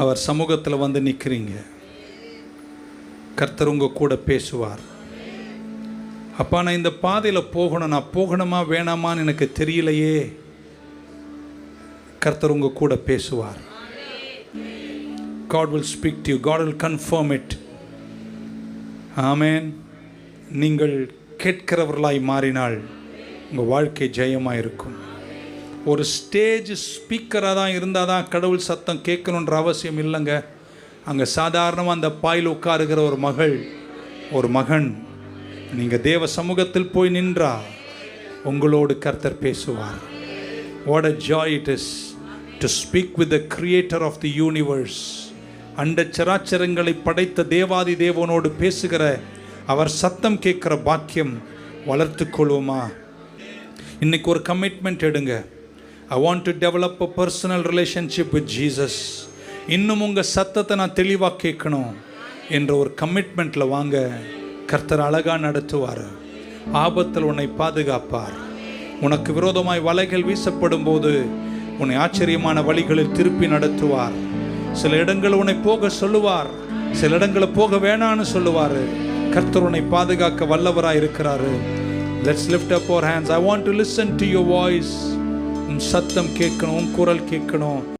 அவர் சமூகத்தில் வந்து நிற்கிறீங்க கர்த்தர் உங்கள் கூட பேசுவார். அப்பா நான் இந்த பாதையில் போகணும். நான் போகணுமா வேணாமான்னு எனக்கு தெரியலையே. கர்த்தர் உங்கள் கூட பேசுவார். God will speak to God will confirm it amen நீங்கள் கேட்கிறவர்களாய் மாறினால் உங்கள் வாழ்க்கை ஜெயமாக இருக்கும் ஒரு ஸ்டேஜ் ஸ்பீக்கராக தான் இருந்தால் தான் கடவுள் சத்தம் கேட்கணுன்ற அவசியம் இல்லைங்க. அங்கே சாதாரணமாக அந்த பாயில் உட்காருகிற ஒரு மகள் ஒரு மகன் நீங்கள் தேவ சமூகத்தில் போய் நின்றா உங்களோடு கர்த்தர் பேசுவார். What a joy it is to speak with the creator of the universe அண்ட சராச்சரங்களை படைத்த தேவாதி தேவனோடு பேசுகிற அவர் சத்தம் கேட்குற பாக்கியம் வளர்த்து கொள்வோமா? இன்னைக்கு ஒரு கமிட்மெண்ட் எடுங்க. I want to develop a personal relationship with Jesus இன்னும் உங்கள் சத்தத்தை நான் தெளிவாக கேட்கணும் என்ற ஒரு கமிட்மெண்ட்டில் வாங்க கர்த்தர் அழகாக நடத்துவார். ஆபத்தில் உன்னை பாதுகாப்பார். உனக்கு விரோதமாய் வலைகள் வீசப்படும் போது உன்னை ஆச்சரியமான வழிகளில் திருப்பி நடத்துவார். சில இடங்கள் உன்னை போக சொல்லுவார். சில இடங்களை போக வேணான்னு சொல்லுவார். கர்த்தர் உன்னை பாதுகாக்க வல்லவராக இருக்கிறாரு let's lift up our hands I want to listen to your voice உன் சத்தம் கேட்கணும் உன் குரல் கேட்கணும்.